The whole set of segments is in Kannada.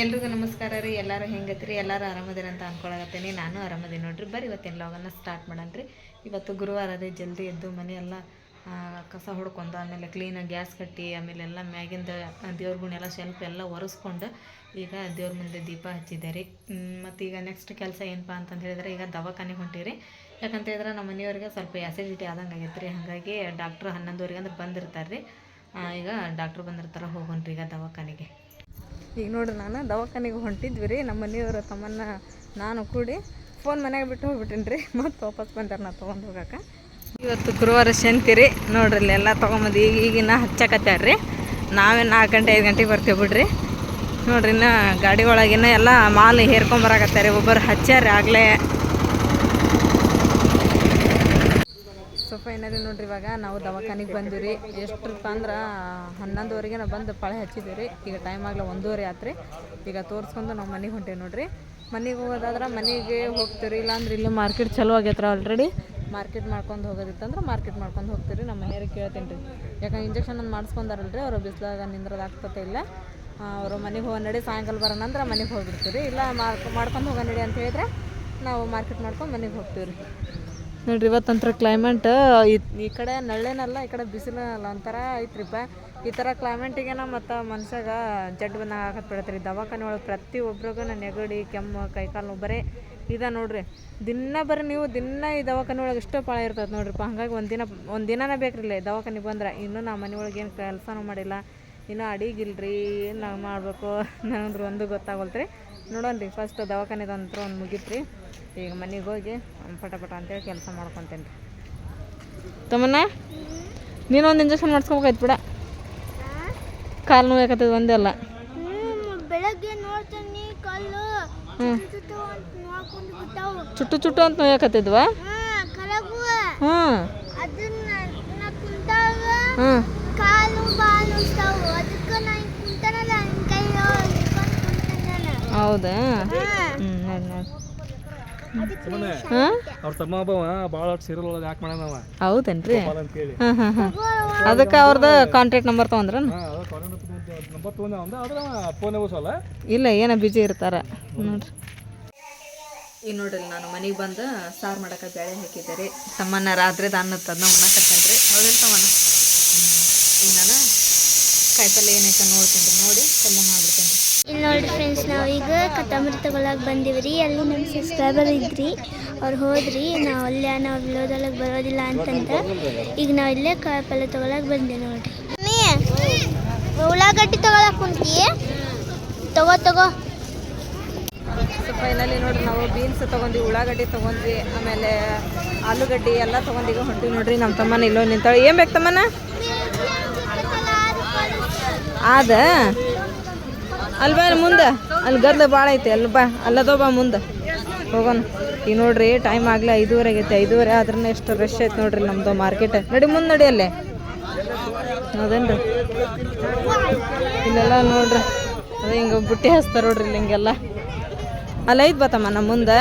ಎಲ್ರಿಗೂ ನಮಸ್ಕಾರ ರೀ ಎಲ್ಲರೂ ಹೆಂಗತ್ರಿ? ಎಲ್ಲರೂ ಆರಾಮದಿರ ಅಂತ ಅನ್ಕೊಳಕತ್ತೀನಿ. ನಾನು ಆರಾಮದೀನಿ ನೋಡ್ರಿ. ಬರ್ರಿ ಇವತ್ತಿನ ಲಾಗನ್ನ ಸ್ಟಾರ್ಟ್ ಮಾಡನ್ರಿ. ಇವತ್ತು ಗುರುವಾರ ರೀ ಜಲ್ದಿ ಎದ್ದು ಮನೆ ಆ, ಕಸ ಹೊಡ್ಕೊಂಡು ಆಮೇಲೆ ಕ್ಲೀನಾಗಿ ಗ್ಯಾಸ್ ಕಟ್ಟಿ ಆಮೇಲೆ ಎಲ್ಲ ಮ್ಯಾಗಿಂದ ದೇವ್ರ ಗುಣ ಎಲ್ಲ ಶೆಲ್ಫ್ ಎಲ್ಲ ಒರೆಸ್ಕೊಂಡು ಈಗ ದೇವ್ರ ಮುಂದೆ ದೀಪ ಹಚ್ಚಿದೆ ರೀ. ಮತ್ತು ಈಗ ನೆಕ್ಸ್ಟ್ ಕೆಲಸ ಏನಪ್ಪ ಅಂತಂದು ಹೇಳಿದ್ರೆ ಈಗ ದವಾಖಾನೆಗೆ ಹೊಂಟಿರಿ ಯಾಕಂತ ಹೇಳಿದ್ರೆ ನಮ್ಮ ಮನೆಯವ್ರಿಗೆ ಸ್ವಲ್ಪ ಆ್ಯಸಿಡಿಟಿ ಆದಂಗೆ ಆಗೈತೆ ರೀ ಹಾಗಾಗಿ ಡಾಕ್ಟ್ರು ಹನ್ನೊಂದುವರೆಗೆ ಅಂದ್ರೆ ಬಂದಿರ್ತಾರೆ ರೀ. ಈಗ ಡಾಕ್ಟ್ರ್ ಬಂದಿರ್ತಾರೆ ಹೋಗೋಣ್ರಿ ಈಗ ದವಾಖಾನೆಗೆ. ಈಗ ನೋಡ್ರಿ ನಾನು ದವಾಖಾನೆಗೆ ಹೊಂಟಿದ್ವಿ ರೀ, ನಮ್ಮ ಮನೆಯವರು ತಮ್ಮನ್ನ ನಾನು ಕೂಡಿ ಫೋನ್ ಮನೆಗೆ ಬಿಟ್ಟು ಹೋಗ್ಬಿಟ್ಟಿನಿ ರೀ, ಮತ್ತು ವಾಪಸ್ ಬಂದಾರ ನಾ ತೊಗೊಂಡು ಹೋಗಕ್ಕೆ ಇವತ್ತು ಗುರುವಾರ ಶಂತಿ ರೀ, ನೋಡ್ರಿ ಇಲ್ಲಿ ಎಲ್ಲ ತೊಗೊಂಬಂದು ಈಗ ಈಗಿನ ಹಚ್ಚಕತ್ತಾರ ರೀ. ನಾವೇ ನಾಲ್ಕು ಗಂಟೆ, ಐದು ಗಂಟೆಗೆ ಬರ್ತೀವಿ ಬಿಡ್ರಿ. ನೋಡ್ರಿ ಇನ್ನು ಗಾಡಿ ಒಳಗಿನ ಎಲ್ಲ ಮಾಲು ಹೇರ್ಕೊಂಬರಾಕತ್ತಾರೆ ಒಬ್ಬರು ಹಚ್ಚಾರ ಆಗಲೇ ಸೊ ಫೈನಲಿ ನೋಡ್ರಿ ಇವಾಗ ನಾವು ದವಾಖಾನಿಗೆ ಬಂದಿವಿ ರೀ. ಎಷ್ಟಪ್ಪ ಅಂದ್ರೆ ಹನ್ನೊಂದುವರೆಗೆ ನಾವು ಬಂದು ಪಳೆ ಹಚ್ಚಿದ್ದೀವಿ ರೀ. ಈಗ ಟೈಮ್ ಆಗಲ್ಲ ಒಂದೂವರೆ ಆತ್ರಿ. ಈಗ ತೋರಿಸ್ಕೊಂಡು ನಾವು ಮನೆಗೆ ಹೊಂಟೇವಿ ನೋಡ್ರಿ. ಮನೆಗೆ ಹೋಗೋದಾದ್ರೆ ಮನೆಗೆ ಹೋಗ್ತೀವಿ ರೀ ಇಲ್ಲಾಂದ್ರೆ ಇಲ್ಲಿ ಮಾರ್ಕೆಟ್ ಚಲೋ ಆಗೈತ್ರ ಆಲ್ರೆಡಿ ಮಾರ್ಕೆಟ್ ಮಾಡ್ಕೊಂಡು ಹೋಗೋದಿತ್ತಂದ್ರೆ ಮಾರ್ಕೆಟ್ ಮಾಡ್ಕೊಂಡು ಹೋಗ್ತೀವಿ ರೀ. ನಮ್ಮ ಮನೆಯವ್ರಿಗೆ ಕೇಳ್ತೀನಿ ರೀ ಯಾಕಂದ್ರೆ ಇಂಜೆಕ್ಷನ್ ಒಂದು ಮಾಡಿಸ್ಕೊಂಡಾರಲ್ರಿ. ಅವರು ಬಿಸಿಲಾಗ ನಿಂದ್ರದಾಗ್ತತೆ ಇಲ್ಲ. ಅವರು ಮನೆಗೆ ಹೋಗೋ ನಡಿ, ಸಾಯಂಕಾಲ ಬರೋಣ ಅಂದ್ರೆ ಮನೆಗೆ ಹೋಗಿರ್ತೀವಿ ಇಲ್ಲ ಮಾರ್ಕ್ ಮಾಡ್ಕೊಂಡು ಹೋಗೋ ನಡಿ ಅಂತ ಹೇಳಿದ್ರೆ ನಾವು ಮಾರ್ಕೆಟ್ ಮಾಡ್ಕೊಂಡು ಮನೆಗೆ ಹೋಗ್ತೀವಿ ರೀ ನೋಡ್ರಿ ಇವತ್ತಂತ್ರ ಕ್ಲೈಮೇಟ್ ಈ ಕಡೆ ನಳ್ಳೇನಲ್ಲ, ಈ ಕಡೆ ಬಿಸಿಲಲ್ಲ, ಒಂಥರ ಐತ್ರಿಪ್ಪ. ಈ ಥರ ನಾ ಮತ್ತು ಮನ್ಸಾಗ ಜಡ್ ಬಂದಾಗ ಆಗತ್ತೆ ಬಿಡತ್ರಿ. ದವಾಖಾನೆ ಒಳಗೆ ಪ್ರತಿ ಒಬ್ರಿಗೂ ನೆಗಡಿ, ಕೆಮ್ಮು, ಕೈಕಾಲು ಬರೀ ಇದ ನೋಡ್ರಿ. ದಿನ ಬರ್ರಿ ನೀವು ದಿನ ಈ ದವಾಖಾನೆ ಒಳಗೆ ಇಷ್ಟೋ ಪಾಳ ಇರ್ತದೆ ನೋಡ್ರಿಪ್ಪ. ಹಂಗಾಗಿ ಒಂದು ದಿನ, ಒಂದು ದಿನನೇ ಬೇಕ್ರಿ ದವಾಖಾನೆ ಬಂದ್ರೆ. ಇನ್ನೂ ನಮ್ಮ ಮನೆ ಒಳಗೆ ಏನು ಕೆಲಸನೂ ಮಾಡಿಲ್ಲ. ಇನ್ನೂ ಅಡಿಗಿಲ್ರಿ, ಏನು ನಾವು ಮಾಡಬೇಕು ನನಗೆ ಒಂದು ಗೊತ್ತಾಗಲ್ತ್ರಿ. ನೋಡೋಣ ರೀ ಫಸ್ಟ್ ದವಾಖಾನೆದಂತ್ರ ಒಂದು ಮುಗೀತ್ರಿ. ಈಗ ಮನೆಗೆ ಹೋಗಿ ಪಟ ಪಟ ಅಂತೇಳಿ ಕೆಲಸ ಮಾಡ್ಕೊತೇನೆ ರೀ ತಮ್ಮನ್ನ ನೀನೊಂದು ಇಂಜೆಕ್ಷನ್ ಮಾಡಿಸ್ಕೋಬೇಕಾಯ್ತು ಬಿಡ. ಕಾಲು ನೋವಾಕತ್ತದ ಒಂದೇ ಅಲ್ಲ. ಬೆಳಗ್ಗೆ ನೋಡ್ತೀನಿ ಕಲ್ಲು. ಹ್ಞೂ ಚುಟ್ಟು ಚುಟ್ಟು ಅಂತ ನೋಯಾಕತ್ತಿದ್ವಾ ಹ್ಞೂ ಅದನ್ನ ನಾ ಕುಂತಾಗ ಹ್ಞೂ ಹೌದಾ? ಹಾ. ಹ್ಞೂ ನೋಡಿ ನೋಡಿ. ಅವ್ರ ತಮ್ಮ ಒಬ್ಬವ ಭಾಳ ಸೀರಿಯಲ್ ಒಳಗೆ ಯಾಕೆ ಮಾಡ್ಯಾನವ. ಹೌದೇನ್ರಿ? ಅಂತೇಳಿ. ಹಾಂ ಹಾಂ ಹಾಂ. ಅದಕ್ಕೆ ಅವ್ರದ್ದು ಕಾಂಟ್ಯಾಕ್ಟ್ ನಂಬರ್ ತೊಗೊಂಡ್ರ ನಂಬರ್ ತೊಗೊಂಡ ಆದ್ರೆ ಫೋನ್ ಓಸಲ್ಲ ಇಲ್ಲ ಏನೋ ಬಿಜಿ ಇರ್ತಾರ. ನೋಡ್ರಿ. ಈಗ ನೋಡ್ರಿ ನಾನು ಮನೆಗೆ ಬಂದು ಸಾರು ಮಾಡಕ್ಕೆ ಬೇಳೆ ಹಾಕಿದ್ದೆ ರೀ. ತಮ್ಮನ್ನ ರಾತ್ರಿ ಅನ್ನದ ಅದನ್ನ ರೀ. ಹೌದಿಲ್ಲ ತಮ್ಮನ್ನ ಹ್ಮ್. ಈಗ ನಾನು ಕಾಯಿಪಲ್ಲೆ ಏನೈತೆ ನೋಡ್ತೀನಿ ರೀ ನೋಡಿ ಪಲ್ಯ ಮಾಡ್ಬಿಡ್ತೀನಿ ರೀ ಇಲ್ಲಿ ನೋಡ್ರಿ ಫ್ರೆಂಡ್ಸ್ ನಾವೀಗ ಕತ್ತಂಬರಿ ತಗೊಳಕ್ ಬಂದಿವ್ರಿ. ಅಲ್ಲಿ ನಮ್ಮ ಸಬ್ಸ್ಕ್ರೈಬರ್ ಇದ್ರಿ. ಅವ್ರು ಹೋದ್ರಿ. ನಾವು ಅಲ್ಲೇ, ನಾವು ಬರೋದಿಲ್ಲ ಅಂತಂದ್ರೆ ಈಗ ನಾವು ಇಲ್ಲೇ ಕಾಯಿ ಪಲ್ಲೆ ತಗೊಳಕ್ ಬಂದೆ ನೋಡ್ರಿ. ಉಳ್ಳಾಗಡ್ಡಿ ತಗೊಳಕ್ ಕುಂತಿ. ತಗೋ ತಗೋ. ಫೈನಲಿ ನೋಡ್ರಿ, ನಾವು ಬೀನ್ಸ್ ತೊಗೊಂಡ್ವಿ, ಉಳ್ಳಾಗಡ್ಡಿ ತೊಗೊಂಡ್ವಿ, ಆಮೇಲೆ ಆಲೂಗಡ್ಡಿ ಎಲ್ಲ ತೊಗೊಂಡಿಗ ಹೊಂಟಿವಿ ನೋಡ್ರಿ. ನಮ್ಮ ತಮ್ಮನ ಇಲ್ಲೋ ನಿಂತಾಳೆ. ಏನು ಬೇಕು ತಮ್ಮನ? ಆದ? ಅಲ್ಲಿ ಮುಂದೆ. ಅಲ್ಲಿ ಗದ್ಲ ಭಾಳ ಐತೆ. ಅಲ್ಲಿ ಬಾ. ಅಲ್ಲದೋ ಬಾ ಮುಂದೆ. ಹೋಗೋಣ. ಈಗ ನೋಡ್ರಿ ಟೈಮ್ ಆಗಲಿ ಐದೂವರೆ ಆಗೈತೆ. ಐದೂವರೆ ಆದ್ರೂ ಎಷ್ಟು ರಶ್ ಐತೆ ನೋಡ್ರಿ ನಮ್ದು ಮಾರ್ಕೆಟ್ ನಡಿ ಮುಂದೆ ನಡಿ ಅಲ್ಲೇ. ಅದೇನ್ರಿ? ಇಲ್ಲೆಲ್ಲ ನೋಡ್ರಿ. ಅದೇ ಹಿಂಗೆ ಬುಟ್ಟಿ ಹಚ್ತಾರೆ ನೋಡ್ರಿ ಇಲ್ಲಿ ಹಿಂಗೆಲ್ಲ. ಅಲ್ಲ ಐದು ಬತ್ತಮ್ಮ ನಮ್ಮ ಮುಂದೆ.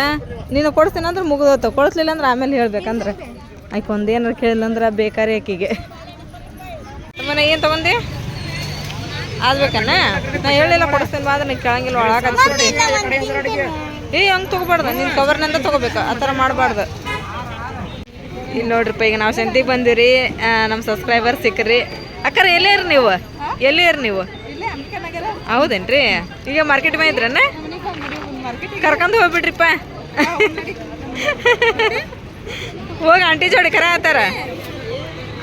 ನೀನು ಕೊಡ್ತೀನಿ ಅಂದ್ರೆ ಮುಗಿದೋತ ಕೊಡಿಸ್ಲಿಲ್ಲ ಅಂದ್ರೆ ಆಮೇಲೆ ಹೇಳ್ಬೇಕಂದ್ರೆ. ಆಯ್ಕೆ ಒಂದು ಏನಾರು ಕೇಳಿಲ್ಲ ಅಂದ್ರೆ ಬೇಕಾರಿ ಆಕಿಗೆ. ಮನೆ ಏನು ತಗೊಂಡಿ? ಆದ್ಬೇಕನ್ನ? ನಾ ಹೇಳಿಲ್ಲ ಕೊಡಿಸ್ತೀನಿ ಅದನ್ನ ಕೆಳಂಗಿಲ್ಲ ಒಳಗಾಗ್ತದೆ ಏ, ಹಂಗೆ ತೊಗೋಬಾರ್ದು ನಿನ್ನ ಕವರ್ನಿಂದ ತೊಗೋಬೇಕು, ಆ ಥರ ಮಾಡಬಾರ್ದು. ಇಲ್ಲಿ ನೋಡ್ರಿಪ್ಪ ಈಗ ನಾವು ಸಂತಿಗೆ ಬಂದಿರಿ ನಮ್ಮ ಸಬ್ಸ್ಕ್ರೈಬರ್ ಸಿಕ್ಕ್ರಿ. ಅಕ್ಕರ, ಎಲ್ಲೇ ಇರಿ ನೀವು? ಎಲ್ಲಿ ಇರಿ ನೀವು? ಹೌದೇನ್ರಿ? ಈಗ ಮಾರ್ಕೆಟ್ ಮೇ ಇದ್ರನ್ನ ಕರ್ಕೊಂಡು ಹೋಗ್ಬಿಡ್ರಿಪ್ಪ ಹೋಗಿ ಆಂಟಿ ಜೋಡಿ ಕರ ಆತಾರ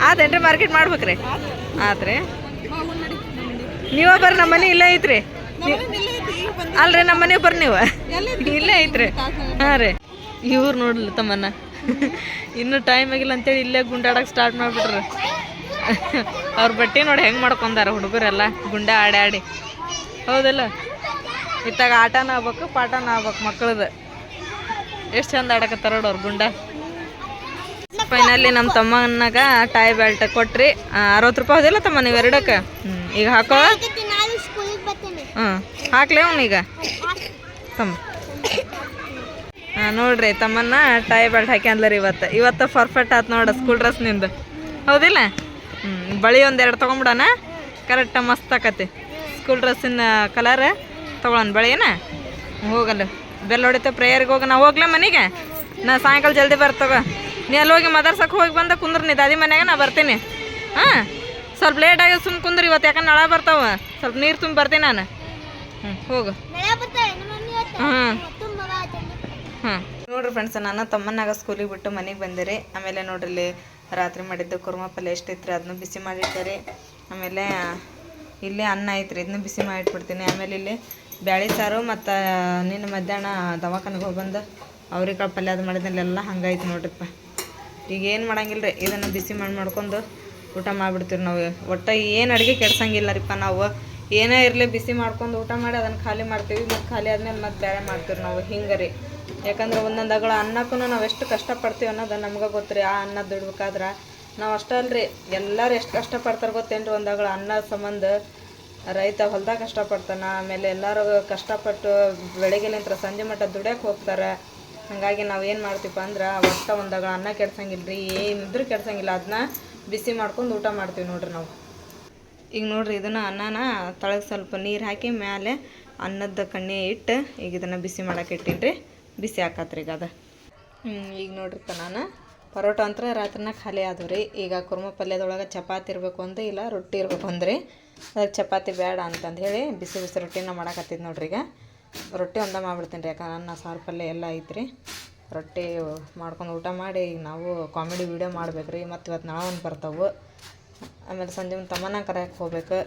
ಆತೇನ್ರಿ ಮಾರ್ಕೆಟ್ ಮಾಡ್ಬೇಕ್ರಿ? ಆತ್ರಿ. ನೀವ ಬರ್ರಿ ನಮ್ಮ ಮನೆ ಇಲ್ಲೇ ಐತ್ರಿ. ಅಲ್ರಿ ನಮ್ಮ ಮನೆಗೆ ಬರ್ರಿ ನೀವು. ಇಲ್ಲೇ ಐತ್ರಿ. ಹಾಂ ರೀ. ಇವ್ರು ನೋಡ್ಲಿ ತಮ್ಮನ್ನ. ಇನ್ನೂ ಟೈಮ್ ಆಗಿಲ್ಲ ಅಂತೇಳಿ ಇಲ್ಲೇ ಗುಂಡಾಡಕ್ಕೆ ಸ್ಟಾರ್ಟ್ ಮಾಡಿಬಿಟ್ರು. ಅವ್ರ ಬಟ್ಟೆ ನೋಡಿ ಹೆಂಗೆ ಮಾಡ್ಕೊಂಡಾರ ಹುಡುಗರೆಲ್ಲ ಗುಂಡ ಆಡಿ ಆಡಿ. ಹೌದಲ್ಲ? ಇತ್ತಾಗ ಆಟನ ಆಗ್ಬೇಕು ಪಾಠನ ಆಗ್ಬೇಕು ಮಕ್ಕಳದು. ಎಷ್ಟು ಚಂದ ಆಡಕತ್ತಾರ ನೋಡು ಅವ್ರು ಗುಂಡ. ಫೈನಲಿ ನಮ್ಮ ತಮ್ಮನಾಗ ಟೈ ಬೆಲ್ಟ್ ಕೊಟ್ರಿ. ಅರವತ್ತು ರೂಪಾಯಿ ಹೋದಿಲ್ಲ ತಮ್ಮ ನೀವು ಎರಡಕ್ಕೆ? ಹ್ಞೂ ಈಗ ಹಾಕೋ? ಹ್ಞೂ ಹಾಕ್ಲಿ ಅವನೀಗ ತಮ್ಮ. ಹಾಂ ನೋಡ್ರಿ ತಮ್ಮನ್ನ ಟೈ ಬೆಲ್ಟ್ ಹಾಕ್ಯಂದ್ಲರಿ ಇವತ್ತು. ಇವತ್ತು ಪರ್ಫೆಕ್ಟ್ ಆತು ನೋಡ ಸ್ಕೂಲ್ ಡ್ರೆಸ್ ನಿಂದು. ಹೌದಿಲ್ಲ? ಹ್ಞೂ ಬಳಿ ಒಂದೆರಡು ತೊಗೊಂಬಿಡಣ. ಕರೆಕ್ಟ್ ಮಸ್ತ್ ಆಕತಿ. ಸ್ಕೂಲ್ ಡ್ರೆಸ್ಸಿನ ಕಲರ್ ತೊಗೊಳನ್ ಬಳಿನ? ಹೋಗಲ್ಲ. ಬೆಲ್ಲ ಹೊಡಿತ ಪ್ರೇಯರ್ಗೆ ಹೋಗ. ನಾ ಹೋಗ್ಲಾ ಮನೆಗೆ? ನಾ ಸಾಯಂಕಾಲ ಜಲ್ದಿ ಬರ್ತವ. ನೀ ಅಲ್ಲಿ ಹೋಗಿ ಮದರ್ಸಕ್ಕೆ ಹೋಗಿ ಬಂದ ಕುಂದ್ರ ನೀ ದಾದಿ ಮನ್ಯಾಗ ನಾ ಬರ್ತೀನಿ. ಹಾಂ? ಸ್ವಲ್ಪ ಲೇಟ್ ಆಗಿ ಸುಮ್ ಕುಂದ್ರಿ ಇವತ್ತು ಯಾಕಂದ್ರೆ ನಳ ಬರ್ತಾವ. ಸ್ವಲ್ಪ ನೀರು ತುಂಬಿ ಬರ್ತೀನಿ ನಾನು. ಹ್ಞೂ ಹೋಗು. ಹಾಂ. ಹಾಂ. ನೋಡ್ರಿ ಫ್ರೆಂಡ್ಸ್ ನಾನು ತಮ್ಮನಾಗ ಸ್ಕೂಲಿಗೆ ಬಿಟ್ಟು ಮನೆಗೆ ಬಂದಿರಿ. ಆಮೇಲೆ ನೋಡ್ರಿ ಇಲ್ಲಿ ರಾತ್ರಿ ಮಾಡಿದ್ದು ಕುರ್ಮ ಪಲ್ಯ ಎಷ್ಟೈತ್ರಿ ಅದನ್ನು ಬಿಸಿ ಮಾಡಿರ್ತಾರೆ ಆಮೇಲೆ ಇಲ್ಲಿ ಅನ್ನ ಐತ್ರಿ ಇದನ್ನು ಬಿಸಿ ಮಾಡಿಟ್ಬಿಡ್ತೀನಿ. ಆಮೇಲೆ ಇಲ್ಲಿ ಬ್ಯಾಳಿ ಸಾರು ಮತ್ತು ನಿನ್ನ ಮಧ್ಯಾಹ್ನ ದವಾಖಾನೆಗೆ ಹೋಗಿ ಬಂದು. ಅವ್ರಿಕಾಳು ಪಲ್ಯ ಅದು ಮಾಡಿದ್ಮೇಲೆ ಎಲ್ಲ ಹಂಗೈತೆ ನೋಡ್ರಿಪ್ಪ. ಈಗ ಏನು ಮಾಡಂಗಿಲ್ಲ ರೀ ಇದನ್ನು ಬಿಸಿ ಮಾಡಿ ಮಾಡ್ಕೊಂಡು ಊಟ ಮಾಡಿಬಿಡ್ತೀವಿ ನಾವು. ಒಟ್ಟು ಏನು ಅಡುಗೆ ಕೆಡ್ಸಂಗಿಲ್ಲ ರೀಪ್ಪ ನಾವು. ಏನೇ ಇರಲಿ ಬಿಸಿ ಮಾಡ್ಕೊಂಡು ಊಟ ಮಾಡಿ ಅದನ್ನು ಖಾಲಿ ಮಾಡ್ತೀವಿ, ಮತ್ತು ಖಾಲಿ ಆದಮೇಲೆ ಮತ್ತೆ ಬೇರೆ ಮಾಡ್ತೀವಿ ನಾವು, ಹಿಂಗೆ ರೀ. ಯಾಕಂದ್ರೆ ಒಂದೊಂದು ಅಗಳ ಅನ್ನಕ್ಕೂ ನಾವು ಎಷ್ಟು ಕಷ್ಟಪಡ್ತೀವಿ ಅನ್ನೋದು ನಮ್ಗೆ ಗೊತ್ತು ರೀ ಆ ಅನ್ನ ದುಡ್ಬೇಕಾದ್ರೆ. ನಾವು ಅಷ್ಟೇ ಅಲ್ರಿ, ಎಲ್ಲರೂ ಎಷ್ಟು ಕಷ್ಟಪಡ್ತಾರೆ ಗೊತ್ತೇನು ರೀ ಒಂದಗಳ ಅನ್ನ ಸಂಬಂಧ. ರೈತ ಹೊಲ್ದಾಗ ಕಷ್ಟಪಡ್ತಾನೆ, ಆಮೇಲೆ ಎಲ್ಲರೂ ಕಷ್ಟಪಟ್ಟು ಬೆಳಗ್ಗೆಲಿಂತ್ರ ಸಂಜೆ ಮಟ್ಟ ದುಡಿಯೋಕೆ ಹೋಗ್ತಾರೆ. ಹಾಗಾಗಿ ನಾವು ಏನು ಮಾಡ್ತೀವಪ್ಪ ಅಂದ್ರೆ ಒಟ್ಟು ಒಂದಾಗ ಅನ್ನ ಕೆಡ್ಸಂಗಿಲ್ಲ ರೀ ಏನಿದ್ರೂ ಕೆಡ್ಸಂಗಿಲ್ಲ ಅದನ್ನ ಬಿಸಿ ಮಾಡ್ಕೊಂಡು ಊಟ ಮಾಡ್ತೀವಿ ನೋಡ್ರಿ ನಾವು. ಈಗ ನೋಡ್ರಿ ಇದನ್ನು ಅನ್ನನ ತಳಗೆ ಸ್ವಲ್ಪ ನೀರು ಹಾಕಿ ಮೇಲೆ ಅನ್ನದ ಕಣ್ಣೆ ಇಟ್ಟು ಈಗ ಇದನ್ನು ಬಿಸಿ ಮಾಡಕ್ಕೆ ರೀ ಬಿಸಿ ಹಾಕತ್ರಿ ಈಗ ಅದು. ಈಗ ನೋಡ್ರಿಪ್ಪ ನಾನು. ಪರೋಟ ಅಂತ್ರೆ ರಾತ್ರಿನ ಖಾಲಿ ಆದವು ರೀ. ಈಗ ಕುರ್ಮ ಪಲ್ಯದೊಳಗೆ ಚಪಾತಿ ಇರಬೇಕು ಅಂತ ಇಲ್ಲ, ರೊಟ್ಟಿ ಇರಬೇಕು ಅಂದ್ರಿ. ಅದಕ್ಕೆ ಚಪಾತಿ ಬೇಡ ಅಂತಂದು ಹೇಳಿ ಬಿಸಿ ಬಿಸಿ ರೊಟ್ಟಿನ ಮಾಡಕತ್ತಿದ್ದು ನೋಡ್ರಿ ಈಗ. ರೊಟ್ಟಿ ಒಂದ ಮಾಡ್ಬಿಡ್ತೀನಿ ರೀ ಯಾಕಂದ್ರೆ ಅನ್ನ ಸಾರು ಪಲ್ಯ ಎಲ್ಲ ಐತ್ರಿ. ರೊಟ್ಟಿ ಮಾಡ್ಕೊಂಡು ಊಟ ಮಾಡಿ ಈಗ ನಾವು ಕಾಮಿಡಿ ವೀಡಿಯೋ ಮಾಡ್ಬೇಕು ರೀ ಮತ್ತು ಇವತ್ತು ನಾಳೆ ಒಂದು ಬರ್ತಾವೆ. ಆಮೇಲೆ ಸಂಜೆ ಒಂದು ತಮ್ಮನ ಕರೆಯಕ್ಕೆ ಹೋಗ್ಬೇಕು.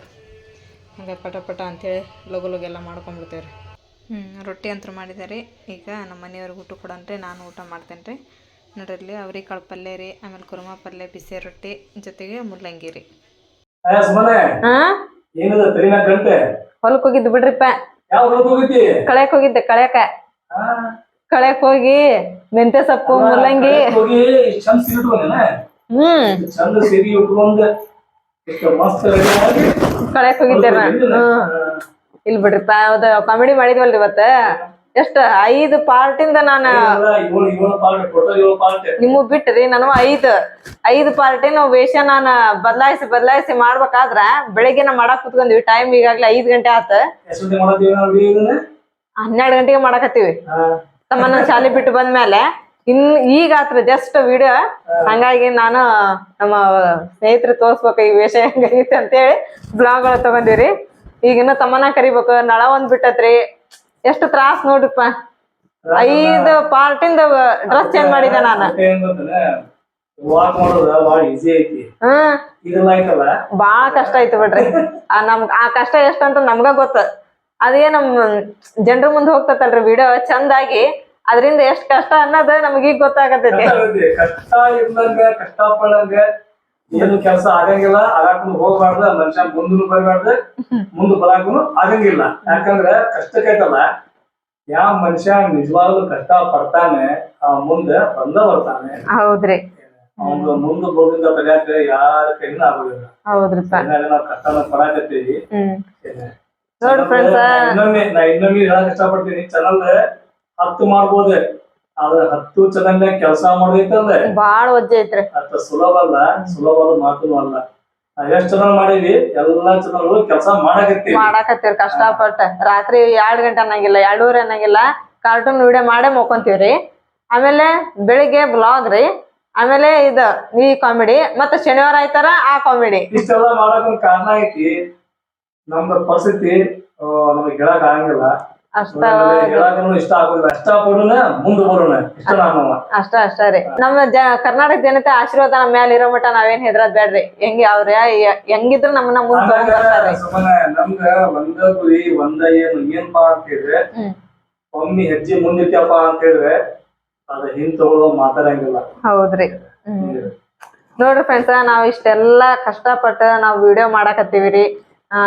ಹಂಗೆ ಪಟ ಪಟ ಅಂಥೇಳಿ ಲಗು ಲಗು ಎಲ್ಲ ಮಾಡ್ಕೊಂಬಿಡ್ತೇವೆ ರೀ ಹ್ಞೂ ರೊಟ್ಟಿ ಅಂತೂ ಮಾಡಿದ್ದಾರೆ ಈಗ ನಮ್ಮ ಮನೆಯವ್ರಿಗೆ ಊಟ ಕೊಡನ್ರಿ ನಾನು ಊಟ ಮಾಡ್ತೇನೆ ರೀ ನೋಡ್ರಿ ಅವ್ರಿಕಾಳು ಪಲ್ಯ ರೀ ಆಮೇಲೆ ಕುರ್ಮಾ ಪಲ್ಯ ಬಿಸಿ ರೊಟ್ಟಿ ಜೊತೆಗೆ ಮುಲ್ಲಂಗಿ ರೀ. ಹೊಲಕ್ಕೆ ಹೋಗಿದ್ದು ಬಿಡ್ರಿಪ್ಪ. ಕಳ್ಯಾಕ್ ಹೋಗಿದ್ದೆ ಕಳ್ಯಾಕ. ಕಳ್ಯಾಕ್ ಹೋಗಿ ಮೆಂತೆ ಸೊಪ್ಪು ಮುಲ್ಲಂಗಿ ರೆಡಿ ಕಳ್ಯಾಕ್ ಹೋಗಿದ್ದೆ ನಾ ಬಿಡ್ರಿ ಇಲ್ಲಿ ಬಿಡ್ರಿಪ್ಪ ಕಾಮಿಡಿ ಮಾಡಿದ್ವಲ್ರಿ ಇವತ್ತ. ಎಷ್ಟು ಐದು ಪಾರ್ಟಿಂದ ನಾನು ನಿಮ್ಮ ಬಿಟ್ರಿ ನಾನು ಐದು ಐದು ಪಾರ್ಟಿನ ನಾವು ವೇಷ ನಾನು ಬದಲಾಯಿಸಿ ಬದಲಾಯಿಸಿ ಮಾಡ್ಬೇಕಾದ್ರ ಬೆಳಿಗ್ಗೆ ನಾ ಮಾಡಕ್ ಕುತ್ಕೊಂಡ್ವಿ. ಟೈಮ್ ಈಗಾಗ್ಲೇ ಐದ್ ಗಂಟೆ ಆತ. ಹನ್ನೆರಡು ಗಂಟೆಗೆ ಮಾಡಕತ್ತೀವಿ. ಆ, ತಮ್ಮನ್ನ ಶಾಲೆ ಬಿಟ್ಟು ಬಂದ್ಮೇಲೆ ಇನ್ ಈಗ ಆತ್ರ ಜಸ್ಟ್ ವಿಡಿಯೋ ಹಂಗಾಗಿ ನಾನು ನಮ್ಮ ಸ್ನೇಹಿತರು ತೋರ್ಸ್ಬೇಕು ಈ ವೇಷ ಹೆಂಗೈತೆ ಅಂತೇಳಿ ಬ್ಲಾಗ್ ತಗೊಂಡಿವ್ರಿ. ಈಗಿನ್ನು ತಮ್ಮನ ಕರಿಬೇಕು. ನಳ ಒಂದ್ ಬಿಟ್ಟತ್ರಿ. ಎಷ್ಟು ತ್ರಾಸ್ ನೋಡ್ರಿಪ್ಪ ಐದು ಪಾರ್ಟಿಂದ ಡ್ರೆಸ್ ಚೇಂಜ್ ಮಾಡಿದೆ ನಾನು. ವಾಕ್ ಮಾಡೋದ ಐತಿ. ಐತಲ್ಲ ಬಾಳ ಕಷ್ಟ ಆಯ್ತು ಬಿಡ್ರಿ. ಆ ನಮ್ ಆ ಕಷ್ಟ ಎಷ್ಟಂತ ನಮ್ಗ ಗೊತ್ತ. ಅದೇ ನಮ್ ಜನರ ಮುಂದೆ ಹೋಗ್ತತಲ್ರಿ ವಿಡಿಯೋ ಚಂದಾಗಿ. ಅದರಿಂದ ಎಷ್ಟ್ ಕಷ್ಟ ಅನ್ನೋದು ನಮಗೀಗ ಗೊತ್ತಾಗತ್ತೈತಿ. ಗೊತ್ತಾಗತೈತಿ. ಕಷ್ಟ ಇಲ್ಲಂಗ ಕಷ್ಟ ಪಡಂಗ ಏನು ಕೆಲಸ ಆಗಂಗಿಲ್ಲ ಆಗಾಕ ಹೋಗ್ಬಾರ್ದ ಮನುಷ್ಯ ಮುಂದೂ ಬರಬಾರ್ದು ಮುಂದ್ ಬರಾಕೂ ಆಗಂಗಿಲ್ಲ. ಯಾಕಂದ್ರ ಕಷ್ಟಕ್ಕೈತಲ್ಲ ಯಾವ ಮನುಷ್ಯ ನಿಜವಾಗ್ಲೂ ಕಷ್ಟ ಪಡ್ತಾನೆ ಆ ಮುಂದ ಬಂದ ಬರ್ತಾನೆ ಹೌದ್ರಿ. ಅವ್ನ ಮುಂದ ಬೋದಿಂದ ಬೆಳ್ಯಾಕ ಯಾರ ಕೈನೂ ಆಗೋದಿಲ್ಲ. ಹೌದ್ರಿ ನಾವು ಕಷ್ಟನ ಪಡಾಕತ್ತೀವಿ. ಇನ್ನೊಮ್ಮೆ ನಾ ಇನ್ನೊಮ್ಮೆ ಹೇಳಕ್ ಇಷ್ಟಪಡ್ತೀನಿ. ಚಾನಲ್ ಹತ್ತು ಮಾಡ್ಬೋದು. ಆದ್ರೆ ಹತ್ತು ಚಾನಲ್ ಕೆಲಸ ಮಾಡೋದೈತಂದ್ರೆ ಬಾಳ ಒಜ್ಜೆ ಐತ್ರಿ. ಅಷ್ಟ ಸುಲಭ ಅಲ್ಲ ಸುಲಭದ ಮಾತು ಅಲ್ಲ. ಎಷ್ಟ್ ಚಾನಲ್ ಮಾಡೀವಿ ಎಲ್ಲಾ ಚಾನಲ್ ಕೆಲಸ ಮಾಡಕತ್ತೀವಿ. ಮಾಡಾಕತ್ತೀವ್ರಿ ಕಷ್ಟಪಟ್ಟ. ರಾತ್ರಿ ಎರಡ್ ಗಂಟೆ ಅನ್ನಂಗಿಲ್ಲ ಎರಡೂವರೆ ಅನ್ನಂಗಿಲ್ಲ. ಕಾರ್ಟೂನ್ ವಿಡಿಯೋ ಮಾಡೇ ಮಕ್ಕೊಂತೀವ್ರಿ ಆಮೇಲೆ ಬೆಳಿಗ್ಗೆ ಬ್ಲಾಗ್ ರೀ. ಆಮೇಲೆ ಇದು ಈ ಕಾಮಿಡಿ ಮತ್ತೆ ಶನಿವಾರ ಆಯ್ತಾರ ಆ ಕಾಮಿಡಿ ಇಷ್ಟೆಲ್ಲ ಮಾಡಕ್ ಕಾರಣ ಐತಿ. ನಮ್ದ ಪರಿಸ್ಥಿತಿ ನಮಗ್ ಹೇಳಕ್ ಆಗಂಗಿಲ್ಲ. ಅಷ್ಟ ಅಷ್ಟೇ ಇಷ್ಟ ಆಗೋದಿಲ್ಲ. ಇಷ್ಟ ಪಡೋಣ ಮುಂದ್ ಬರೋಣ. ಇಷ್ಟ ನಾನು ಅಷ್ಟ ಅಷ್ಟ ರೀ. ನಮ್ಮ ಜ ಕರ್ನಾಟಕ ಜನತೆ ಆಶೀರ್ವಾದ ನಮ್ಮ ಮೇಲೆ ಇರೋ ಮಟ್ಟ ನಾವೇನ್ ಹೆದ್ರದ್ ಬೇಡ್ರಿ ಹೆಂಗ್ ಅವ್ರ ಹೆಂಗಿದ್ರು ನಮ್ಮನ್ನ ಮುಂದೆ ನಮ್ಗ ಒಂದ ಗುರಿ ಒಂದ ಏನು ಏನ್ಪಾ ಅಂತ ಹೇಳಿದ್ರೆ. ಒಮ್ಮೆ ಹೆಜ್ಜೆ ಮುಂದಿಟ್ಟಪ್ಪ ಅಂತ ಹೇಳಿದ್ರೆ ಅದ ಹಿಂದ್ ತಗೊಳ್ಳೋ ಮಾತಾಡಂಗಿಲ್ಲ. ಹೌದ್ರಿ. ನೋಡ್ರಿ ಫ್ರೆಂಡ್ಸ್ ನಾವ್ ಇಷ್ಟೆಲ್ಲ ಕಷ್ಟಪಟ್ಟು ನಾವ್ ವಿಡಿಯೋ ಮಾಡಾಕತ್ತೀವಿ ರೀ ಆ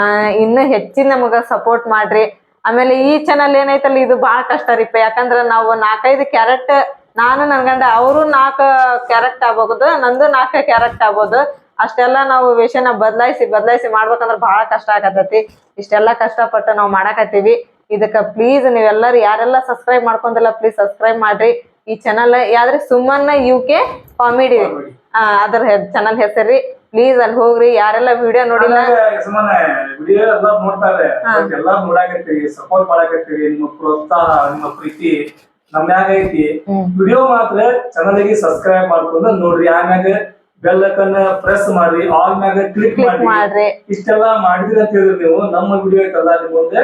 ಇನ್ನು ಹೆಚ್ಚಿನ ನಮಗ ಸಪೋರ್ಟ್ ಮಾಡ್ರಿ. ಆಮೇಲೆ ಈ ಚಾನಲ್ ಏನೈತಲ್ಲ ಇದು ಬಾಳ ಕಷ್ಟ ರೀಪ ಯಾಕಂದ್ರ ನಾವು ನಾಲ್ಕೈದು ಕ್ಯಾರೆಟ್ ನಾನು ನನ್ ಗಂಡ ಅವರು ನಾಲ್ಕು ಕ್ಯಾರೆಕ್ಟ್ ಆಗ್ಬಹುದು ನಂದು ನಾಲ್ಕು ಕ್ಯಾರೆಕ್ಟ್ ಆಗ್ಬೋದು. ಅಷ್ಟೆಲ್ಲ ನಾವು ವಿಷಯನ ಬದಲಾಯಿಸಿ ಬದಲಾಯಿಸಿ ಮಾಡ್ಬೇಕಂದ್ರ ಬಹಳ ಕಷ್ಟ ಆಗತೈತಿ. ಇಷ್ಟೆಲ್ಲ ಕಷ್ಟಪಟ್ಟು ನಾವು ಮಾಡಾಕತ್ತೀವಿ. ಇದಕ್ಕ ಪ್ಲೀಸ್ ನೀವೆಲ್ಲರೂ ಯಾರೆಲ್ಲ ಸಬ್ಸ್ಕ್ರೈಬ್ ಮಾಡ್ಕೊಂಡಿಲ್ಲ ಪ್ಲೀಸ್ ಸಬ್ಸ್ಕ್ರೈಬ್ ಮಾಡ್ರಿ. ಈ ಚಾನಲ್ ಯಾವ್ದ್ರೆ? ಸುಮನ್ನ ಯು ಕೆ ಕಾಮಿಡಿ ಅದ್ರ ಚಾನಲ್ ಹೆಸರಿ ಪ್ಲೀಸ್ ಅಲ್ಲಿ ಹೋಗ್ರಿ ಯಾರೆಲ್ಲ ವಿಡಿಯೋ ನೋಡಿಲ್ಲ? ಯಜಮಾನ ವಿಡಿಯೋ ಎಲ್ಲ ನೋಡ್ತಾರೆ ಎಲ್ಲಾ ನೋಡಾಕತ್ತೀರಿ ಸಪೋರ್ಟ್ ಮಾಡಾಕತ್ತೀರಿ ನಿಮ್ಮ ಪ್ರೋತ್ಸಾಹ ನಿಮ್ಮ ಪ್ರೀತಿ ಐತಿ. ವಿಡಿಯೋ ಮಾತ್ರ ಚಾನಲ್ಗೆ ಸಬ್ಸ್ಕ್ರೈಬ್ ಮಾಡ್ಕೊಂಡು ನೋಡ್ರಿ ಆಮ್ಯಾಗ ಬೆಲ್ ಐಕನ್ ಪ್ರೆಸ್ ಮಾಡ್ರಿ ಆಲ್ ಮ್ಯಾಗ ಕ್ಲಿಕ್ ಮಾಡ್ರಿ. ಇಷ್ಟೆಲ್ಲ ಮಾಡಿದ್ರಿ ಅಂತ ಹೇಳಿದ್ರೆ ನೀವು ನಮ್ಮ ವಿಡಿಯೋ ಐತಲ್ಲ ನಿಮ್ ಮುಂದೆ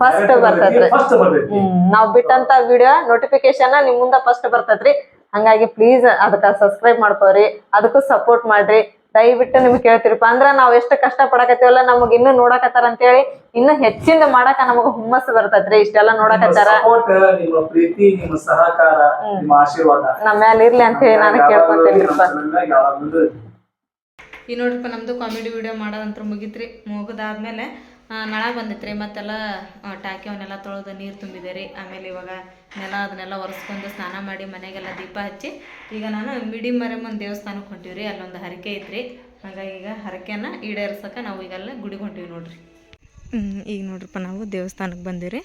ಫಸ್ಟ್ ಬರ್ತದ್ರಿ. ನಾವ್ ಬಿಟ್ಟಂತ ವಿಡಿಯೋ ನೋಟಿಫಿಕೇಶನ್ ನಿಮ್ ಮುಂದ ಫಸ್ಟ್ ಬರ್ತದ್ರಿ. ಹಂಗಾಗಿ ಪ್ಲೀಸ್ ಅದಕ್ಕ ಸಬ್ಸ್ಕ್ರೈಬ್ ಮಾಡ್ಕೋರಿ ಅದಕ್ಕೂ ಸಪೋರ್ಟ್ ಮಾಡ್ರಿ. ದಯವಿಟ್ಟು ನಿಮ್ಗೆ ಕೇಳ್ತಿರಪ್ಪ. ಅಂದ್ರ ನಾವ್ ಎಷ್ಟು ಕಷ್ಟ ಪಡಕತ್ತೀವಲ್ಲ ನಮಗ್ ಇನ್ನು ನೋಡಕತ್ತಾರ ಅಂತೇಳಿ ಇನ್ನು ಹೆಚ್ಚಿಂದ ಮಾಡಾಕ ನಮಗ ಹುಮ್ಮಸ್ ಬರ್ತೈತ್ರಿ. ಇಷ್ಟೆಲ್ಲ ನೋಡಕತ್ತಾರ. ನಿಮ್ಮ ಪ್ರೀತಿ ನಿಮ್ಮ ಸಹಕಾರ ನಿಮ್ಮ ಆಶೀರ್ವಾದ. ನಮ್ಮ ಮ್ಯಾಲ ಇರ್ಲಿ ಅಂತ ಹೇಳಿ ನಾನು ಕೇಳ್ಕೊಂತೇನ್ರಿಪ್ಪ ಈ ನೋಡ್ರಿಪ್ಪ ನಮ್ದು ಕಾಮಿಡಿ ವಿಡಿಯೋ ಮಾಡೋದಂತ್ರ ಮುಗಿತ್ರಿ. ಮುಗಿದಾದ್ಮೇಲೆ ನಳ ಬಂದಿತ್ರಿ ಮತ್ತೆಲ್ಲ ಆ, ಟಾಕಿ ಅವನ್ನೆಲ್ಲ ತೊಳೆದು ನೀರು ತುಂಬಿದೆ ರೀ. ಆಮೇಲೆ ಇವಾಗ ನೆಲ ಅದನ್ನೆಲ್ಲ ಒರೆಸ್ಕೊಂಡು ಸ್ನಾನ ಮಾಡಿ ಮನೆಗೆಲ್ಲ ದೀಪ ಹಚ್ಚಿ ಈಗ ನಾನು ಮಿಡಿ ಮರಮ್ಮನ ದೇವಸ್ಥಾನಕ್ಕೆ ಹೊಂಟೀವಿ ರೀ ಅಲ್ಲೊಂದು ಹರಕೆ ಐತ್ರಿ. ಹಾಗಾಗಿ ಈಗ ಹರಕೆನ ಈಡೇರ್ಸಕ್ಕೆ ನಾವು ಈಗೆಲ್ಲ ಗುಡಿಗೆ ಹೊಂಟೀವಿ ನೋಡ್ರಿ. ಈಗ ನೋಡ್ರಪ್ಪ ನಾವು ದೇವಸ್ಥಾನಕ್ಕೆ ಬಂದೀವಿ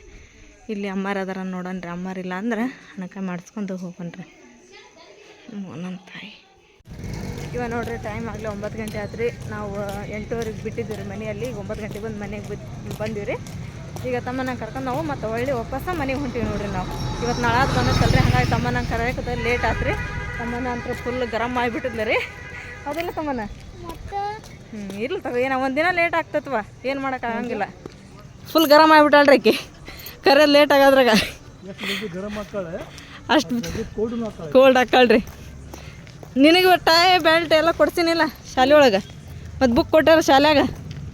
ಇಲ್ಲಿ ಅಮ್ಮಾರ ನೋಡೋಣ ನೋಡೋಣ್ರಿ ಅಮ್ಮಾರಿಲ್ಲ ಅಂದ್ರೆ ಹಣಕ ಮಾಡಿಸ್ಕೊಂಡು ಹೋಗೋಣ್ರಿ ನನ್ನ ತಾಯಿ. ಇವಾಗ ನೋಡ್ರಿ ಟೈಮ್ ಆಗಲಿ ಒಂಬತ್ತು ಗಂಟೆ ಆತ್ರಿ. ನಾವು ಎಂಟೂವರೆಗೆ ಬಿಟ್ಟಿದ್ದೀವಿ ರೀ ಮನೆಯಲ್ಲಿ. ಈಗ ಒಂಬತ್ತು ಗಂಟೆಗೆ ಬಂದು ಮನೆಗೆ ಬಿ ಬಂದೀವಿ ರೀ ಈಗ ತಮ್ಮನ ಕರ್ಕೊಂಡು ನಾವು ಮತ್ತೆ ಒಳ್ಳೆ ವಾಪಸ್ ಮನೆಗೆ ಹೊಂಟೀವಿ ನೋಡ್ರಿ ನಾವು. ಇವತ್ತು ನಾಳೆ ರೀ ಹಾಗಾಗಿ ತಮ್ಮನ ಕರೆಯೋಕೆ ಲೇಟ್ ಆತ್ರಿ. ತಮ್ಮನ ಅಂತೂ ಫುಲ್ ಗರಮ್ ಆಗಿಬಿಟ್ಟಿದ್ಲ ರೀ. ಹೌದಿಲ್ಲ ತಮ್ಮನ? ಹ್ಞೂ ಇರ್ಲಿ ತಗೋ. ಏನೋ ಒಂದಿನ ಲೇಟ್ ಆಗ್ತತ್ವ. ಏನು ಮಾಡೋಕ್ಕಾಗಂಗಿಲ್ಲ ಫುಲ್ ಗರಮ್ ಆಗಿಬಿಟ್ಟಾಳ್ರಿ ಆಕಿ. ಕರೆ ಲೇಟ್ ಆಗೋದ್ರಾಗ. ಅಷ್ಟು ಕೋಲ್ಡ್ ಹಾಕಳ್ರಿ ನಿನಗೆ ಟೈ ಬೆಲ್ಟ್ ಎಲ್ಲ ಕೊಡ್ತೀನಿಲ್ಲ ಶಾಲೆ ಒಳಗೆ. ಮತ್ತು ಬುಕ್ ಕೊಟ್ಟಾರ ಶಾಲ್ಯಾಗ?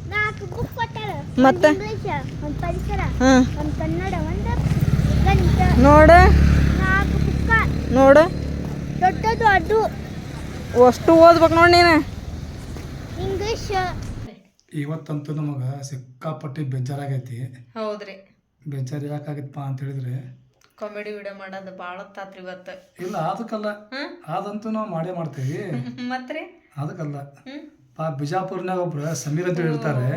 ನಾಲ್ಕು ಬುಕ್ ಕೊಟ್ಟಾರ. ಮತ್ತೆ? ನೋಡ ಒಂದು ಪರಿಸರ ಹಾಂ. ಒಂದು ಕನ್ನಡ ಒಂದು ಗಣಿತ. ನೋಡು. ನಾಲ್ಕು ಬುಕ್ಕ ನೋಡು. ದೊಡ್ಡದು ಅದು. ಅಷ್ಟು ಓದ್ಬೇಕು ನೋಡಿ ನೀನು. ಇಂಗ್ಲೀಷ್ ಇವತ್ತಂತೂ ನಮಗೆ ಸಿಕ್ಕಾಪಟ್ಟಿ ಬೇಜಾರಾಗೈತಿ. ಹೌದ್ರಿ. ಬೇಜಾರು ಯಾಕಾಗತ್ತಪ್ಪ ಅಂತ ಹೇಳಿದ್ರೆ ಕಾಮಿಡಿ ವಿಡಿಯೋ ಮಾಡೋದು ಭಾಳ ತಾತ್ರಿ ಇವತ್ತು. ಇಲ್ಲ ಅದಕ್ಕಲ್ಲ? ಅದಂತೂ ನಾವು ಮಾಡೇ ಮಾಡ್ತೀವಿ. ಮತ್ತೆ ಅದಕ್ಕಲ್ಲ. ಪಾ ಬಿಜಾಪುರ್ನಾಗ ಒಬ್ರು ಸಮೀರ್ ಅಂತ ಹೇಳ್ತಾರೆ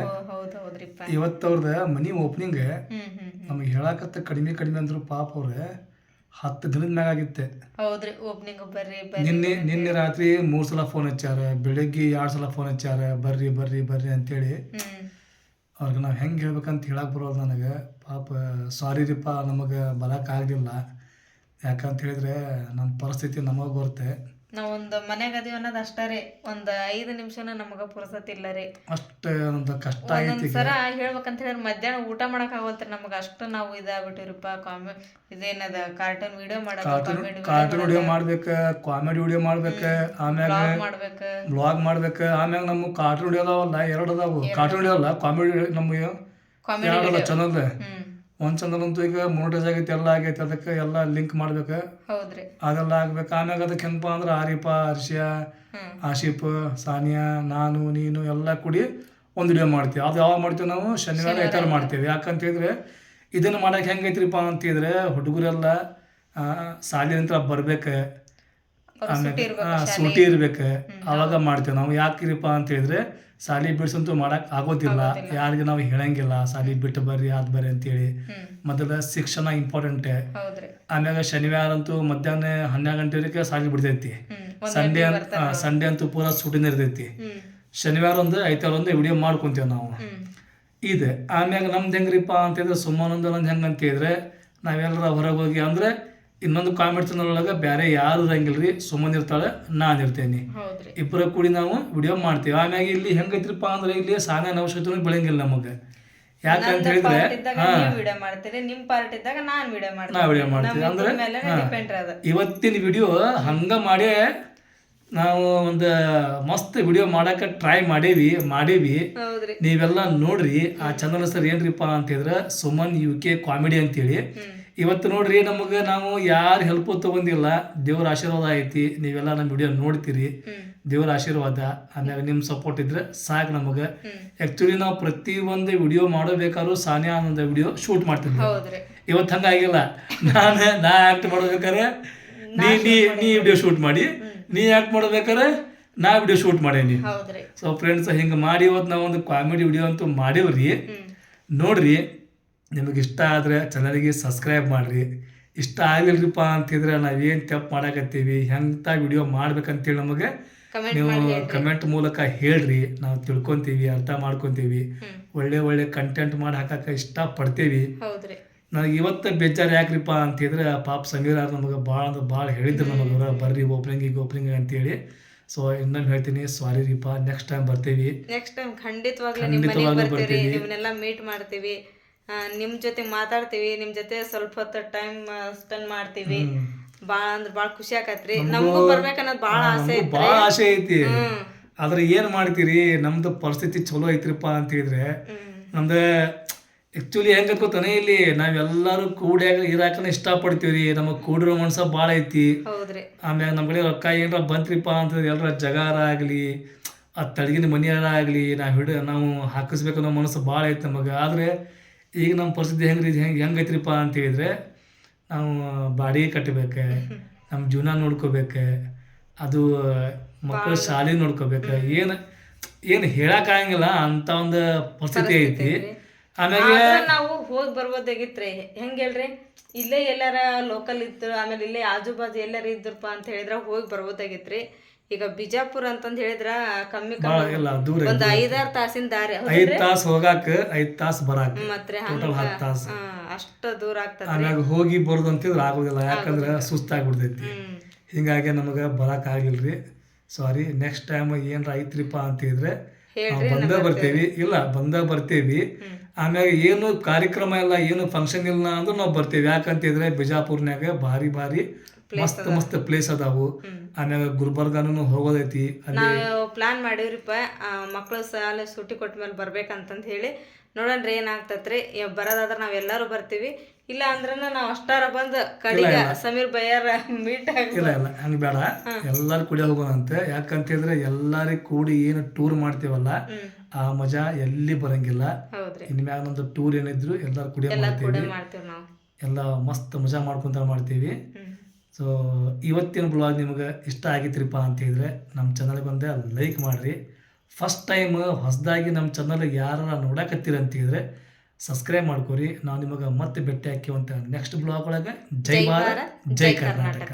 ಇವತ್ತವ್ರದ ಮನಿ ಓಪನಿಂಗ್ ನಮಗೆ ಹೇಳಕತ್ತ ಕಡಿಮೆ ಕಡಿಮೆ ಅಂದ್ರು ಪಾಪ ಅವ್ರೆ ಹತ್ತು ದಿನದ ಮ್ಯಾಗ ಆಗಿತ್ತೆ. ಹೌದ್ರಿ ಓಪನಿಂಗ್ ಬರ್ರಿ ನಿನ್ನೆ ನಿನ್ನೆ ರಾತ್ರಿ ಮೂರು ಸಲ ಫೋನ್ ಹಚ್ಚಾರ ಬೆಳಗ್ಗೆ ಎರಡು ಸಲ ಫೋನ್ ಹಚ್ಚಾರ ಬರ್ರಿ ಬರ್ರಿ ಬರ್ರಿ ಅಂತೇಳಿ. ಅವ್ರಿಗೆ ನಾವು ಹೆಂಗೆ ಹೇಳ್ಬೇಕಂತ ಹೇಳಕ್ಕೆ ಬರೋದು ನನಗೆ. ಪಾಪ ಸಾರಿ ರೀಪ್ಪ ನಮಗೆ ಬರೋಕ್ಕಾಗಲಿಲ್ಲ ಯಾಕಂತ ಹೇಳಿದರೆ ನಮ್ಮ ಪರಿಸ್ಥಿತಿ ನಮಗೆ ಬರುತ್ತೆ. ನಾವೊಂದು ಮನ್ಯಾಗ ಅದೀವಿ ಅನ್ನೋದು ಅಷ್ಟೇ ರೀ. ಒಂದು ಐದು ನಿಮಿಷನ ನಮಗೆ ಪುರ್ಸತ್ ಇಲ್ಲ ರೀ. ಅಷ್ಟೇ ಒಂದು ಕಷ್ಟ ಒಂದೊಂದ್ ಸರ ಹೇಳ್ಬೇಕಂತ ಹೇಳಿದ್ರೆ ಮಧ್ಯಾಹ್ನ ಊಟ ಮಾಡಕ್ ಆಗೋಲ್ತ್ರಿ ನಮಗೆ. ಅಷ್ಟು ನಾವು ಇದಾಗ್ಬಿಟ್ಟಿರಪ್ಪ ಕಾಮಿ ಇದೇನದ ಕಾರ್ಟೂನ್ ವಿಡಿಯೋ ಮಾಡೋದು ಕಾರ್ಟೂನ್ ವಿಡಿಯೋ ಮಾಡ್ಬೇಕು ಕಾಮಿಡಿ ವಿಡಿಯೋ ಮಾಡ್ಬೇಕ ಆಮ್ಯಾಗ ಮಾಡ್ಬೇಕು. ಬ್ಲಾಗ್ ಮಾಡ್ಬೇಕು. ಆಮ್ಯಾಗ ನಮ್ಮ ಕಾರ್ಟೂನ್ ವಿಡಿಯೋ ಅದಾವಲ್ಲ ಎರಡು ಅದಾವು. ಕಾರ್ಟೂನ್ ವಿಡಿಯೋ ಅಲ್ಲ ಕಾಮಿಡಿ ನಮ್ಮ ಕಾಮಿಡಿ ಚಾನಲ್ ಒಂದು ಚಾನಲ್ ಅಂತೂ ಈಗ ಮೋನಿಟೈಸ್ ಆಗೈತೆ ಎಲ್ಲ ಆಗೈತೆ. ಅದಕ್ಕೆ ಎಲ್ಲ ಲಿಂಕ್ ಮಾಡ್ಬೇಕು. ಹೌದ್ರಿ. ಅದೆಲ್ಲ ಆಗ್ಬೇಕು. ಆಮ್ಯಾಗ ಅದಕ್ಕೆ ಹೆಂಗಪ್ಪ ಅಂದ್ರೆ ಆರಿಪ ಹರ್ಷಿಯಾ ಹ್ಮ್. ಆಶಿಪ್ ಸಾನಿಯಾ ನಾನು ನೀನು ಎಲ್ಲ ಕೂಡಿ ಒಂದು ವಿಡಿಯೋ ಮಾಡ್ತೀವಿ. ಅದು ಯಾವಾಗ ಮಾಡ್ತೀವಿ ನಾವು? ಶನಿವಾರ ಐತಾರ ಮಾಡ್ತೀವಿ. ಯಾಕಂತ ಹೇಳಿದ್ರೆ ಇದನ್ನು ಮಾಡಕ್ಕೆ ಹೆಂಗೈತ್ರಿಪ್ಪ ಅಂತಿದ್ರೆ ಹುಡುಗರೆಲ್ಲ ಸಾಲಿ ನಂತರ ಬರ್ಬೇಕು. ಆಮೇಲೆ ಸೂಟಿ ಇರ್ಬೇಕು ಅವಾಗ ಮಾಡ್ತೀವಿ. ನಾವು ಯಾಕಿರಿಪ್ಪ ಅಂತ ಹೇಳಿದ್ರೆ ಸಾಲಿ ಬಿಡ್ಸಂತೂ ಮಾಡಕ್ ಆಗೋದಿಲ್ಲ. ಯಾರಿಗೆ ನಾವು ಹೇಳಂಗಿಲ್ಲ ಶಾಲಿ ಬಿಟ್ಟು ಬರ್ರಿ ಅದ್ ಬರ್ರಿ ಅಂತೇಳಿ. ಮೊದಲ ಶಿಕ್ಷಣ ಇಂಪಾರ್ಟೆಂಟ್ ಆಮ್ಯಾಗ ಶನಿವಾರ ಅಂತೂ ಮಧ್ಯಾಹ್ನ ಹನ್ನೆರಡು ಗಂಟೆವರೆಗೆ ಸಾಲಿ ಬಿಡ್ತೈತಿ. ಸಂಡೇ ಸಂಡೇ ಅಂತೂ ಪೂರಾ ಸೂಟಿನ ಇರ್ತೈತಿ. ಶನಿವಾರ ಒಂದು ಐತಾರ ಒಂದು ವಿಡಿಯೋ ಮಾಡ್ಕೊಂತೀವಿ ನಾವು. ಇದೆ ಆಮ್ಯಾಗ ನಮ್ದು ಹೆಂಗ್ರಿಪ್ಪ ಅಂತಂದ್ರೆ ಸುಮ್ಮನೊಂದು ಹೆಂಗಂತ ಹೇಳಿದ್ರೆ ನಾವೆಲ್ಲರ ಹೊರಗೆ ಹೋಗಿ ಅಂದ್ರೆ ಇನ್ನೊಂದು ಒಳಗೆ ಬೇರೆ ಯಾರು ಇರಂಗಿಲ್ರಿ ಸುಮ್ಮನೆ ಇರ್ತಾಳೆ ನಾನು ಇರ್ತೇನೆ. ಹೌದ್ರಿ. ಇಬ್ಬರ ಕೂಡಿ ನಾವು ವಿಡಿಯೋ ಮಾಡ್ತೀವಿ. ಆಮ್ಯಾಗ ಇಲ್ಲಿ ಹೆಂಗೈತ್ರಿಪ್ಪ ಅಂದ್ರೆ ಇಲ್ಲಿ ಸಾಮಾನ್ಯ ಅವಶ್ಯಕತೆ ಬೆಳಂಗಿಲ್ಲ ನಮಗೆ. ಯಾಕಂತ ಹೇಳಿದ್ರೆ ಇದ್ದಾಗ ನೀವ್ ವಿಡಿಯೋ ಮಾಡ್ತೀರಿ ನಿಮ್ ಪಾರ್ಟ್ ಇದ್ದಾಗ ನಾನ್ ವಿಡಿಯೋ ಮಾಡ್ತೀನಿ ನಾವು ವಿಡಿಯೋ ಮಾಡ್ತೀವಿ. ಅಂದ್ರೆ ಮೇಲೆ ಹಾ. ಡಿಪೆಂಡ್ ಅದ ಇವತ್ತಿನ ವಿಡಿಯೋ ಹಂಗ ಮಾಡೇ ನಾವು ಒಂದು ಮಸ್ತ್ ವಿಡಿಯೋ ಮಾಡಕ್ಕೆ ಟ್ರೈ ಮಾಡೇವಿ ಮಾಡೇವಿ. ಹೌದ್ರಿ. ನೀವೆಲ್ಲ ನೋಡ್ರಿ ಆ ಚಾನಲ್ ಸರ್ ಏನ್ರಿಪ್ಪ ಅಂತಿದ್ರೆ ಸುಮನ್ ಯು ಕೆ ಕಾಮಿಡಿ ಅಂತೇಳಿ. ಇವತ್ತು ನೋಡ್ರಿ ನಮಗೆ ನಾವು ಯಾರು ಹೆಲ್ಪ್ ತಗೊಂಡಿಲ್ಲ ದೇವ್ರ ಆಶೀರ್ವಾದ ಐತಿ ನೀವೆಲ್ಲ ನಮ್ಮ ವಿಡಿಯೋ ನೋಡ್ತೀರಿ ದೇವ್ರ ಆಶೀರ್ವಾದ ಆಮೇಲೆ ನಿಮ್ಮ ಸಪೋರ್ಟ್ ಇದ್ರೆ ಸಾಕು ನಮಗೆ. ಆ್ಯಕ್ಚುಲಿ ನಾವು ಪ್ರತಿ ಒಂದು ವಿಡಿಯೋ ಮಾಡಬೇಕಾದ್ರೂ ಸಾನಿಯಾ ಅನ್ನೋ ವಿಡಿಯೋ ಶೂಟ್ ಮಾಡ್ತಿದ್ವಿ. ಇವತ್ತು ಹಂಗಾಗಿಲ್ಲ ನಾನು ನಾ ಆ್ಯಕ್ಟ್ ಮಾಡ್ಬೇಕಾರೆ ನೀ ನೀ ನೀ ವಿಡಿಯೋ ಶೂಟ್ ಮಾಡಿ ನೀ ಆ್ಯಕ್ಟ್ ಮಾಡ್ಬೇಕಾರೆ ನಾ ವಿಡಿಯೋ ಶೂಟ್ ಮಾಡೇನಿ. ಸೊ ಫ್ರೆಂಡ್ಸ್ ಹಿಂಗೆ ಮಾಡಿ ಇವತ್ತು ನಾವು ಒಂದು ಕಾಮಿಡಿ ವಿಡಿಯೋ ಅಂತೂ ಮಾಡೇವ್ರಿ. ನೋಡ್ರಿ ನಿಮಗೆ ಇಷ್ಟ ಆದರೆ ಚಾನಲ್ಗೆ ಸಬ್ಸ್ಕ್ರೈಬ್ ಮಾಡಿರಿ. ಇಷ್ಟ ಆಗಲಿಲ್ಲರಿಪ್ಪ ಅಂತಿದ್ರೆ ನಾವೇನು ತಪ್ಪು ಮಾಡಕತ್ತೀವಿ ಎಂಥ ವಿಡಿಯೋ ಮಾಡ್ಬೇಕಂತೇಳಿ ನಮಗೆ ನೀವು. ಕಮೆಂಟ್ ಮೂಲಕ ಹೇಳ್ರಿ. ನಾವು ತಿಳ್ಕೊಂತೀವಿ ಅರ್ಥ ಮಾಡ್ಕೊಂತೀವಿ. ಒಳ್ಳೆ ಒಳ್ಳೆ ಕಂಟೆಂಟ್ ಮಾಡಿ ಹಾಕಕ್ಕೆ ಇಷ್ಟ ಪಡ್ತೀವಿ. ನನಗೆ ಇವತ್ತು ಬೇಜಾರು ಯಾಕ್ರಿಪ್ಪ ಅಂತಿದ್ರೆ ಪಾಪ ಸಮೀರ ನಮಗೆ ಭಾಳ ಅಂದ್ರೆ ಭಾಳ ಹೇಳಿದ್ರು ನಮಗೆ ಅವ್ರ ಬರ್ರಿ ಓಪನಿಂಗ್ ಓಪನಿಂಗ್ ಅಂತೇಳಿ. ಸೊ ಇನ್ನೊಂದು ಹೇಳ್ತೀನಿ ಸಾರಿ ರೀಪ ನೆಕ್ಸ್ಟ್ ಟೈಮ್ ಬರ್ತೀವಿ. ನೆಕ್ಸ್ಟ್ ಟೈಮ್ ಖಂಡಿತವಾಗ್ಲೂ ಬರ್ತೀವಿ. ನಿಮ್ಮನ್ನೆಲ್ಲ ಮೀಟ್ ಮಾಡ್ತೀವಿ. ನಿಮ್ ಜೊತೆ ಮಾತಾಡ್ತೀವಿ ನಿಮ್ ಜೊತೆ ಸ್ವಲ್ಪ ಹೊತ್ತು ಟೈಮ್ ಸ್ಪೆಂಡ್ ಮಾಡ್ತೀವಿ. ಬಾಳ ಅಂದ್ರೆ ಬಾಳ ಖುಷಿ ಆಕತ್ರಿ. ನಮಗೂ ಬರ್ಬೇಕನ್ನೋದು ಭಾಳ ಆಸೆ ಬಾಳ ಭಾಳ ಆಸೆ ಐತಿ. ಆದ್ರೆ ಏನ್ ಮಾಡ್ತೀರಿ ನಮ್ದು ಪರಿಸ್ಥಿತಿ ಚಲೋ ಐತ್ರಿಪ್ಪ ಅಂತ ಹೇಳಿದ್ರೆ ನಮ್ದ ಆ್ಯಕ್ಚುಲಿ ಹೆಂಗೆ ಗೊತ್ತಾನೆ ಇಲ್ಲಿ ನಾವೆಲ್ಲರೂ ಕೂಡ ಇರಾಕನ ಇಷ್ಟಪಡ್ತೀವಿ ರೀ ನಮಗ್ ಕೂಡಿರೋ ಮನ್ಸ ಬಾಳ ಐತಿ. ಆಮ್ಯಾಗ ನಮ್ ಕಡೆ ರೊಕ್ಕ ಏನಾರ ಬಂತ್ರಿಪ್ಪ ಅಂತಂದ್ರೆ ಎಲ್ಲರ ಜಗಾರ ಆಗ್ಲಿ ಆ ತಡಗಿನ ಮನೆಯಾರ ಆಗ್ಲಿ ನಾವು ಹಿಡ ನಾವು ಹಾಕಿಸ್ಬೇಕನ್ನೋ ಮನಸ್ಸು ಭಾಳ ಐತಿ ನಮಗ. ಆದರೆ ಈಗ ನಮ್ಮ ಪರಿಸ್ಥಿತಿ ಹೆಂಗೆ ಹೆಂಗೆ ಹೆಂಗೆ ಐತ್ರಿಪ್ಪ ಅಂತ ಹೇಳಿದ್ರೆ ನಾವು ಬಾಡಿಗೆ ಕಟ್ಟಬೇಕು ನಮ್ಮ ಜೀವನ ನೋಡ್ಕೋಬೇಕು ಅದು ಮಕ್ಕಳ ಶಾಲೆ ನೋಡ್ಕೋಬೇಕು. ಏನು ಏನು ಹೇಳಕ್ಕಾಗಂಗಿಲ್ಲ ಅಂತ ಒಂದು ಪರಿಸ್ಥಿತಿ ಐತಿ ಆಮೇಲೆ ನಾವು ಹೋಗಿ ಬರ್ಬೋದಾಗಿತ್ರಿ. ಹೆಂಗ್ ಹೇಳ್ರಿ? ಇಲ್ಲೇ ಎಲ್ಲಾರ ಲೋಕಲ್ ಇತ್ತು ಆಮೇಲೆ ಇಲ್ಲೇ ಆಜು ಬಾಜು ಎಲ್ಲಾರ ಇದ್ರಪ್ಪ ಅಂತ ಹೇಳಿದ್ರ ಹೋಗಿ ಬರ್ಬೋದಾಗಿತ್ರಿ. ಈಗ ಬಿಜಾಪುರ ಅಂತಂದ್ ಹೇಳಿದ್ರ ಕಮ್ಮಿ ಇಲ್ಲ ದೂರ ಒಂದ್ ಐದಾರು ತಾಸಿನ ದಾರಿ ಐದು ತಾಸು ಹೋಗಾಕ ಐದ್ ತಾಸು ಬರಾಕ. ಮತ್ರಿ ಟೋಟಲ್ ಹತ್ತು ತಾಸು. ಅಷ್ಟ ದೂರ ಆಗ್ತದೆ ಆಮ್ಯಾಗ ಹೋಗಿ ಬರೋದು ಅಂತಿದ್ರೆ ಆಗೋದಿಲ್ಲ ಯಾಕಂದ್ರೆ ಸುಸ್ತಾಗ್ಬಿಡ್ತೈತಿ. ಹಿಂಗಾಗಿ ನಮಗೆ ಬರೋಕ್ಕಾಗಿಲ್ಲ ಆಗಿಲ್ರಿ ಸಾರಿ ನೆಕ್ಸ್ಟ್ ಟೈಮ್ ಏನ್ರ ಐತ್ರಿಪ್ಪ ಅಂತ ಹೇಳಿದ್ರೆ ಬಂದ ಬರ್ತೇವಿ. ಇಲ್ಲ ಬಂದ ಬರ್ತೇವಿ. ಆಮ್ಯಾಗ ಏನು ಕಾರ್ಯಕ್ರಮ ಇಲ್ಲ ಏನು ಫಂಕ್ಷನ್ ಇಲ್ಲ ಅಂದ್ರೆ ನಾವು ಯಾಕಂತ ಯಾಕಂತಿದ್ರೆ ಬಿಜಾಪುರ್ನ್ಯಾಗ ಭಾರಿ ಭಾರಿ ಮಸ್ತ್ ಮಸ್ತ್ ಪ್ಲೇಸ್ ಅದಾವು. ಆಮ್ಯಾಗ ಗುಲ್ಬರ್ಗಾನು ಹೋಗೋದೈತಿ ಅಲ್ಲಿ? ನಾವು ಪ್ಲಾನ್ ಮಾಡಿವ್ರಿಪ್ಪ ಮಕ್ಕಳು ಸಾಲ ಸೂಟಿ ಕೊಟ್ಟ ಮೇಲೆ ಹೇಳಿ ಹೇಳಿ ರೀ ಏನಾಗ್ತತ್ರಿ ಬರೋದಾದ್ರೆ ನಾವ್ ನಾವೆಲ್ಲರೂ ಬರ್ತೀವಿ ಇಲ್ಲ ಅಂದ್ರೆ ನಾವು ಅಷ್ಟಾರ ಬಂದ್ ಕಡಿಗ ಸಮೀರ್ ಬಯ್ಯಾರ ಮೀಟ್ ಇಲ್ಲ ಇಲ್ಲ ಹಂಗೆ ಬೇಡ. ಎಲ್ಲಾರು ಕೂಡಿ ಹೋಗೋಣಂತೆ. ಯಾಕಂತಿದ್ರೆ ಎಲ್ಲರಿಗೆ ಕೂಡಿ ಏನು ಟೂರ್ ಮಾಡ್ತೀವಲ್ಲ ಆ ಮಜಾ ಎಲ್ಲಿ ಬರಂಗಿಲ್ಲ. ಇನ್ಮ್ಯಾಗ ನಮ್ದು ಟೂರ್ ಏನಿದ್ರು ಎಲ್ಲಾರು ಕುಡಿಯೋ ಕೂಡ ಮಾಡ್ತೀವಿ. ಎಲ್ಲ ಮಸ್ತ್ ಮಜಾ ಮಾಡ್ಕೊಂತ ಮಾಡ್ತೀವಿ. ಸೊ ಇವತ್ತಿನ ಬ್ಲಾಗ್ ನಿಮಗೆ ಇಷ್ಟ ಆಗಿತ್ರಿಪ್ಪ ಅಂತ ಹೇಳಿದ್ರೆ ನಮ್ಮ ಚಾನಲ್ಗೆ ಬಂದೆ ಲೈಕ್ ಮಾಡಿರಿ. ಫಸ್ಟ್ ಟೈಮ್ ಹೊಸದಾಗಿ ನಮ್ಮ ಚಾನಲ್ ಯಾರು ನೋಡಕತ್ತೀರ ಅಂತ ಹೇಳಿದ್ರೆ ಸಬ್ಸ್ಕ್ರೈಬ್ ಮಾಡ್ಕೊರಿ. ನಾವು ನಿಮಗೆ ಮತ್ತೆ ಭೇಟಿ ಹಾಕಿವಂತ ನೆಕ್ಸ್ಟ್ ಬ್ಲಾಗ್ ಒಳಗೆ. ಜೈ ಭಾರತ್ ಜೈ ಕರ್ನಾಟಕ.